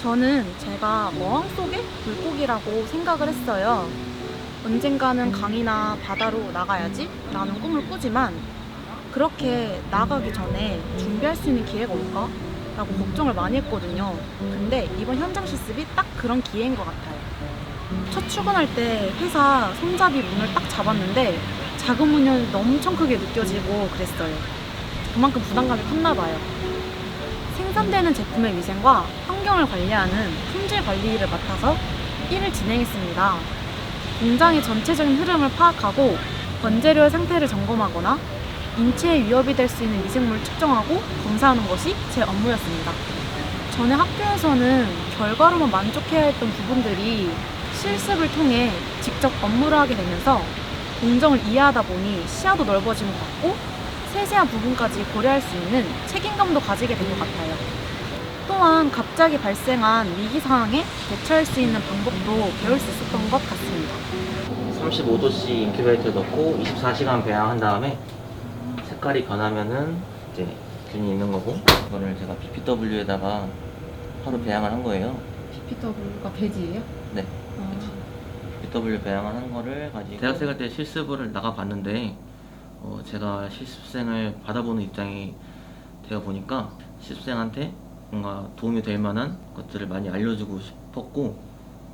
저는 제가 어항 속의 물고기라고 생각을 했어요. 언젠가는 강이나 바다로 나가야지 라는 꿈을 꾸지만 그렇게 나가기 전에 준비할 수 있는 기회가 올까? 라고 걱정을 많이 했거든요. 근데 이번 현장 실습이 딱 그런 기회인 것 같아요. 첫 출근할 때 회사 손잡이 문을 딱 잡았는데 작은 문이 엄청 크게 느껴지고 그랬어요. 그만큼 부담감이 컸나 봐요. 생산되는 제품의 위생과 환경을 관리하는 품질 관리를 맡아서 일을 진행했습니다. 공장의 전체적인 흐름을 파악하고 원재료의 상태를 점검하거나 인체에 위협이 될 수 있는 미생물을 측정하고 검사하는 것이 제 업무였습니다. 전에 학교에서는 결과로만 만족해야 했던 부분들이 실습을 통해 직접 업무를 하게 되면서 공정을 이해하다 보니 시야도 넓어진 것 같고 세세한 부분까지 고려할 수 있는 책임감도 가지게 된 것 같아요. 또한 갑자기 발생한 위기 상황에 대처할 수 있는 방법도 배울 수 있었던 것 같습니다. 35도씨 인큐베이터 넣고 24시간 배양한 다음에 색깔이 변하면은 이제 균이 있는 거고 이거를 제가 BPW에다가 하루 배양을 한 거예요. PPW가 배지예요? 네. 배양을 한 거를 가지고 대학생 할 때 실습을 나가 봤는데 어, 제가 실습생을 받아보는 입장이 되어 보니까 실습생한테 뭔가 도움이 될 만한 것들을 많이 알려주고 싶었고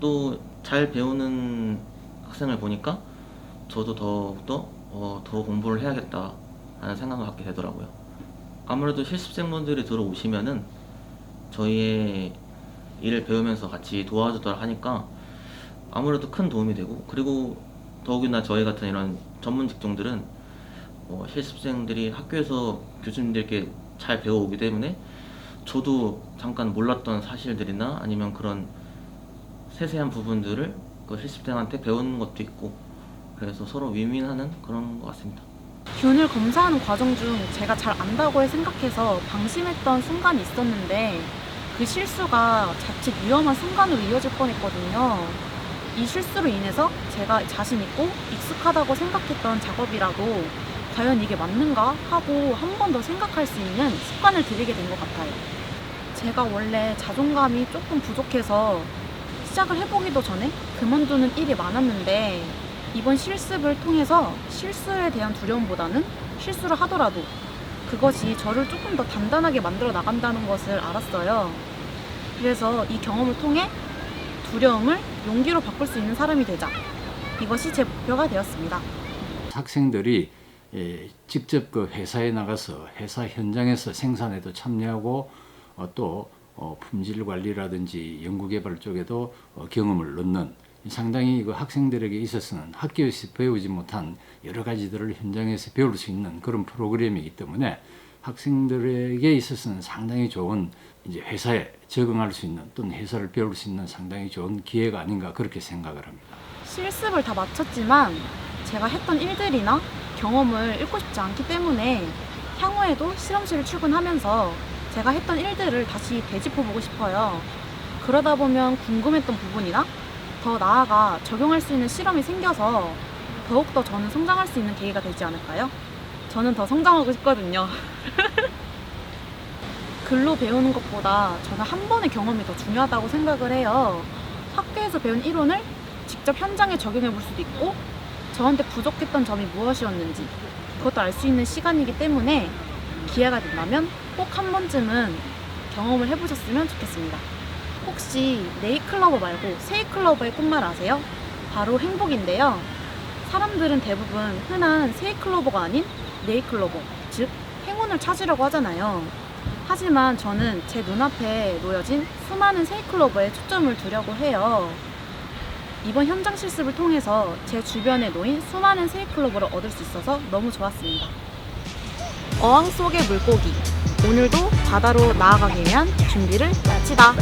또 잘 배우는 학생을 보니까 저도 더욱더 어, 더 공부를 해야겠다 하는 생각을 갖게 되더라고요. 아무래도 실습생분들이 들어오시면은 저희의 일을 배우면서 같이 도와주더라 하니까 아무래도 큰 도움이 되고 그리고 더욱이나 저희 같은 이런 전문 직종들은 어, 실습생들이 학교에서 교수님들께 잘 배워오기 때문에 저도 잠깐 몰랐던 사실들이나 아니면 그런 세세한 부분들을 그 실습생한테 배우는 것도 있고 그래서 서로 윈윈하는 그런 것 같습니다. 균을 검사하는 과정 중 제가 잘 안다고 생각해서 방심했던 순간이 있었는데 그 실수가 자칫 위험한 순간으로 이어질 뻔했거든요. 이 실수로 인해서 제가 자신 있고 익숙하다고 생각했던 작업이라도 과연 이게 맞는가 하고 한 번 더 생각할 수 있는 습관을 들이게 된 것 같아요. 제가 원래 자존감이 조금 부족해서 시작을 해보기도 전에 그만두는 일이 많았는데 이번 실습을 통해서 실수에 대한 두려움보다는 실수를 하더라도 그것이 저를 조금 더 단단하게 만들어 나간다는 것을 알았어요. 그래서 이 경험을 통해 두려움을 용기로 바꿀 수 있는 사람이 되자. 이것이 제 목표가 되었습니다. 학생들이 예, 직접 그 회사에 나가서 회사 현장에서 생산에도 참여하고 어, 또 어, 품질 관리라든지 연구개발 쪽에도 어, 경험을 넣는 상당히 그 학생들에게 있어서는 학교에서 배우지 못한 여러 가지들을 현장에서 배울 수 있는 그런 프로그램이기 때문에 학생들에게 있어서는 상당히 좋은 이제 회사에 적응할 수 있는 또는 회사를 배울 수 있는 상당히 좋은 기회가 아닌가 그렇게 생각을 합니다. 실습을 다 마쳤지만 제가 했던 일들이나 경험을 잃고 싶지 않기 때문에 향후에도 실험실을 출근하면서 제가 했던 일들을 다시 되짚어 보고 싶어요. 그러다 보면 궁금했던 부분이나 더 나아가 적용할 수 있는 실험이 생겨서 더욱더 저는 성장할 수 있는 계기가 되지 않을까요? 저는 더 성장하고 싶거든요. 글로 배우는 것보다 저는 한 번의 경험이 더 중요하다고 생각을 해요. 학교에서 배운 이론을 직접 현장에 적용해 볼 수도 있고 저한테 부족했던 점이 무엇이었는지 그것도 알 수 있는 시간이기 때문에 기회가 된다면 꼭 한 번쯤은 경험을 해보셨으면 좋겠습니다. 혹시 네이클로버 말고 세이클로버의 꽃말 아세요? 바로 행복인데요. 사람들은 대부분 흔한 세이클로버가 아닌 네이클로버, 즉 행운을 찾으려고 하잖아요. 하지만 저는 제 눈앞에 놓여진 수많은 세이클로버에 초점을 두려고 해요. 이번 현장 실습을 통해서 제 주변에 놓인 수많은 세이클로버를 얻을 수 있어서 너무 좋았습니다. 어항 속의 물고기. 오늘도 바다로 나아가기 위한 준비를 마치다.